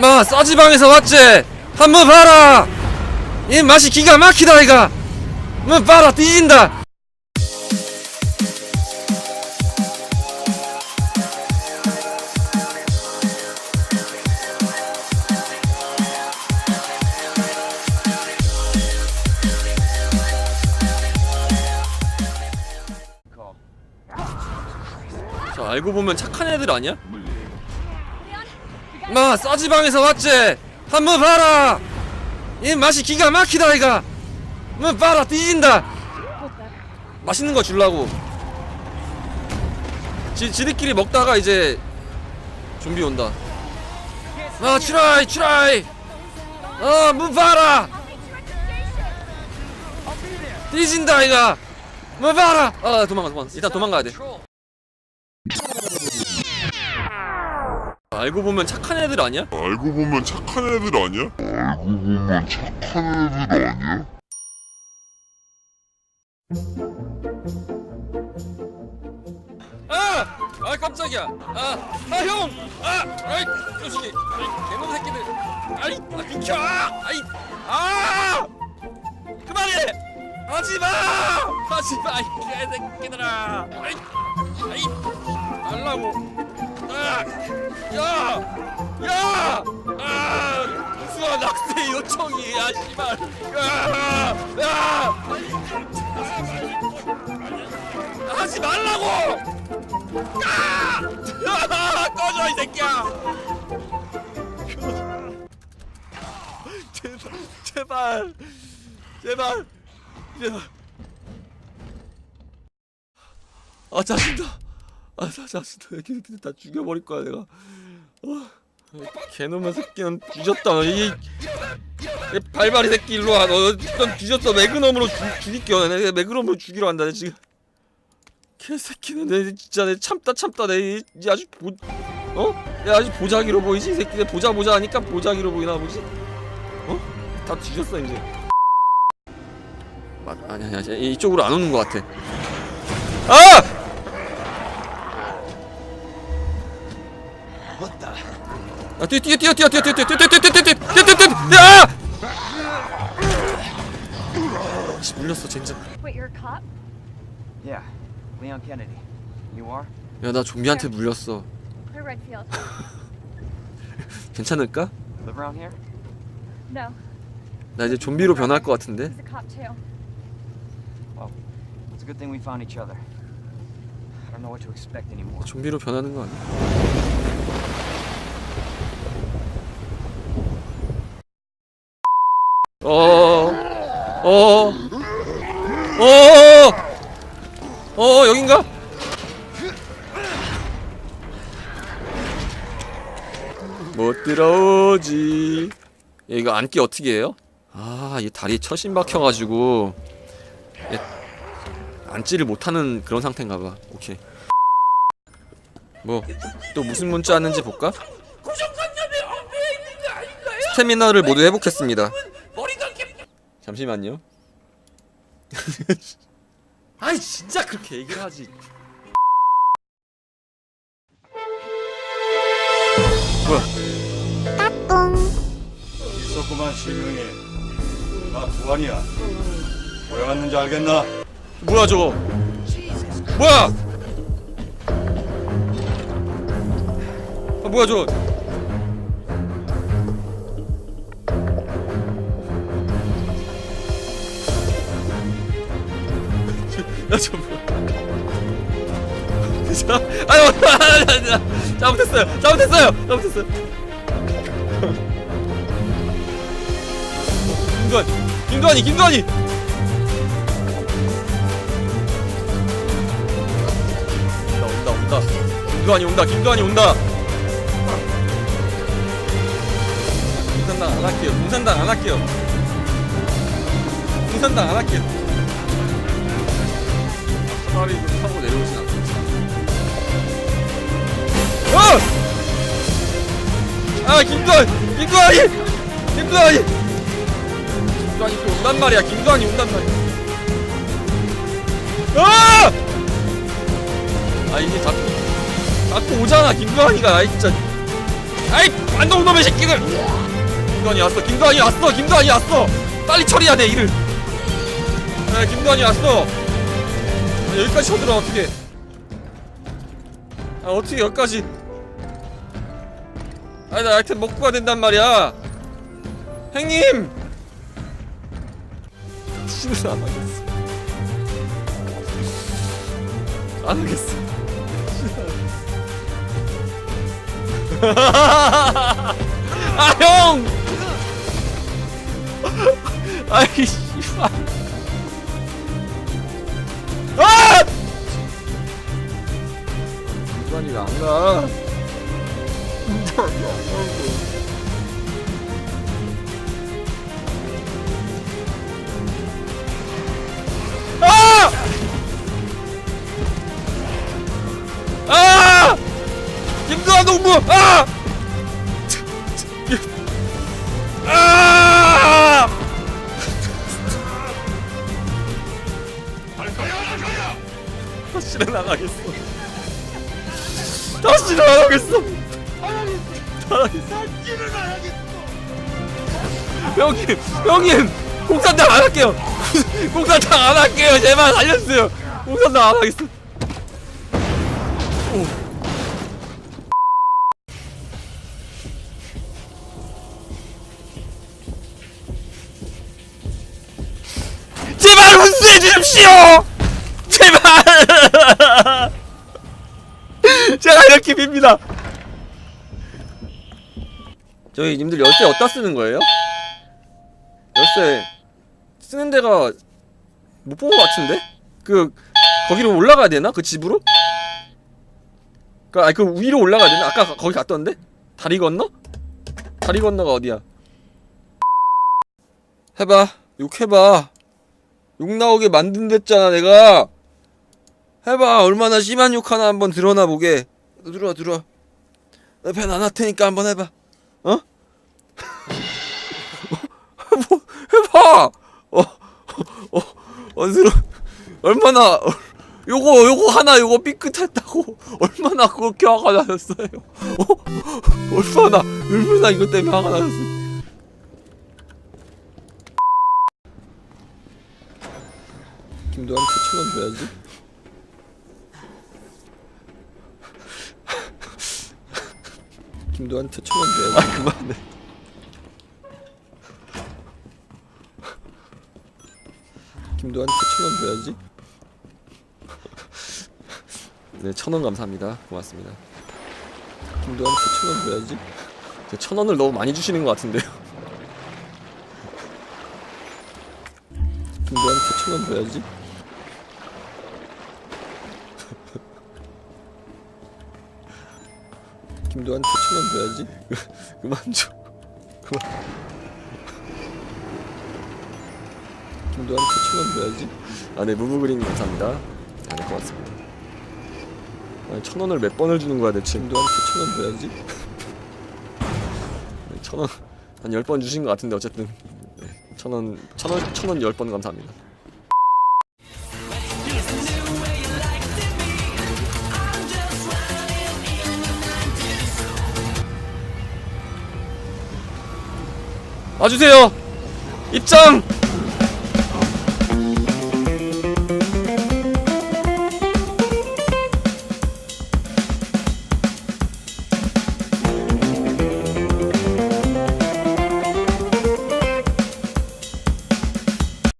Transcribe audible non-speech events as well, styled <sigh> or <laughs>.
마 싸지방에서 왔지? 한번 봐라. 이 맛이 기가 막히다 이가 한번 봐라 뒤진다. 자 알고 보면 착한 애들 아니야? 마 싸지방에서 왔지? 한번 봐라. 이 맛이 기가 막히다 이가 한번 봐라 뒤진다. 맛있는 거 줄라고. 지, 지들끼리 먹다가 이제 좀비 온다. 아 추라이 추라이. 어문 봐라. 뒤진다 이가 문 봐라. 아 도망가 도망가. 일단 도망가야 돼 알고 보면 착한 애들 아니야? 알고 보면 착한 애들 아니야? 알고 보면 착한 애들 아니야? 아! 아 깜짝이야. 아, 아 형! 아! 아이, 녀석이. 아이, 개놈 새끼들. 아이, 아 비켜! 아이, 아! 그만해! 하지 마! 하지 마! 이 개새끼들아! 아이, 아이, 말라고. 아! 야! 야! 아! 수아 낙세 요청이 야, 씨발. 야! 야! 하지 말라고! 아! 꺼져 이 새끼야! 제발 제발 제발 아 짜증나 아 짜- 짜증나 이 새끼들 다 죽여버릴 거야 내가 어. 개놈의 새끼는 뒤졌다 이, 이 발발이 새끼 일로 와. 너, 넌 뒤졌어. 매그넘으로 죽, 죽일게요. 내 매그넘으로 죽이러 간다. 내 지금. 개새끼는 내 진짜 내 참다 참다 내 이제 아주 보 어? 내 아주 보자기로 보이지 이 새끼 내 보자 보자 하니까 보자기로 보이나 보지? 어? 다 뒤졌어 이제. 맞 아니 아니 아니 이쪽으로 안 오는 것 같아. 아! 아 뛰어 뛰어 뛰어 뛰어 뛰어 뛰어 뛰어 뛰어 뛰어 뛰어 뛰어 뛰어 뛰어 뛰어 뛰어 아! 씨, 물렸어 젠장. Wait, you're a cop? Yeah, Leon Kennedy. You are? 야 나 좀비한테 물렸어. Clear Redfield. 괜찮을까? Live around here? No, 나 이제 좀비로 변할 것 같은데. he's a cop too. Well, it's a good thing we found each other. I don't know what to expect anymore. 좀비로 변하는 거 아니야? 어, 어, 어, 어, 여긴가? 못 들어오지. 얘 이거 앉기 어떻게 해요? 아, 얘 다리 처신 박혀가지고 얘 앉지를 못하는 그런 상태인가 봐. 오케이. 뭐 또 무슨 문자 왔는지 볼까? 스태미너를 모두 회복했습니다. 잠시만요. <laughs> 아이 진짜 그렇게 얘기를 하지. 뭐야? 있었구만 실명이 나 두환이야 왜 왔는지 알겠나? 뭐야 저거? 뭐야? 아 뭐야 저거? 야저? 자, 아유, 잘못했어요, 잘못했어요, 잘못했어요. 김도환, 김도환이, 김도환이. 온다 온다 온다. 김도환이 온다 김도환이 온다. 공산당 안 할게요. 공산당 안 할게요. 공산당 안 할게요 좀 타고 내려오진 않겠지 어! 아 김도환! 김도환이! 김도환이! 김도환이 또 온단 말이야. 김도환이 온단 말이야. 아! 아 이게 자꾸 자꾸 오잖아. 김도환이가. 아이 진짜. 아이 안동 놈의 새끼들! 김도환이 왔어. 김도환이 왔어. 김도환이 왔어. 빨리 처리해야 돼 일을. 아 김도환이 왔어 아, 여기까지 쳐들어 어떻게. 아 어떻게 여기까지. 아니 나 아이템 먹고 가야 된단 말이야. 형님! 신을 안 하겠어. 안 하겠어. <laughs> 아 형! <laughs> 아이 씨 시간이 왜 안 가? 아! 아! 김도환 동무! 아! 아! 다 시는 안 하겠어. 안 하겠어. 형님, 형님, 공산당 안 할게요. <laughs> 공산당 안 할게요. 제발 살려주세요. 공산당 안 하겠어. 제발 훈수해 주십시오! 제발! <laughs> <laughs> 제가 이렇게 빕니다. 저희 님들 열쇠 어디다 쓰는 거예요? 열쇠 쓰는 데가 못 본 것 같은데? 그 거기로 올라가야 되나? 그 집으로? 그 아니 그 위로 올라가야 되나? 아까 가- 거기 갔던데? 다리 건너? 다리 건너가 어디야? 해봐 욕 해봐 욕 나오게 만든댔잖아 내가 해봐. 얼마나 심한 욕 하나 한번 드러나 보게. 들어와 들어와. 나펜안 할 테니까 한번 해봐. 어? <laughs> 뭐 해봐. 어, 어, 어스러 얼마나 어, 요거 요거 하나 요거 삐끗했다고. 얼마나 그렇게 화가 나셨어요. 어? 얼마나 얼마나 이것 때문에 화가 나셨어요. 김도한테 천원 줘야지. 김도한테 천원 줘야지. 아 그만해. 김도한테 천원 줘야지. 네, 천원 감사합니다. 고맙습니다. 김도한테 천원 줘야지. 저 천원을 너무 많이 주시는 것 같은데요. 김도한테 천원 줘야지. 김도한테 천원 줘야지. 그만 줘. 그만. 김도한테 천원 줘야지. 아, 네, 무브그린 감사합니다. 아, 네, 고맙습니다. 아니, 천 원을 몇 번을 주는 거야, 대체. 김도한테 천원 줘야지. 네, 천 원, 한열번 주신 것 같은데, 어쨌든. 네, 천 원, 천 원, 천원열번 감사합니다. 와주세요. 입장.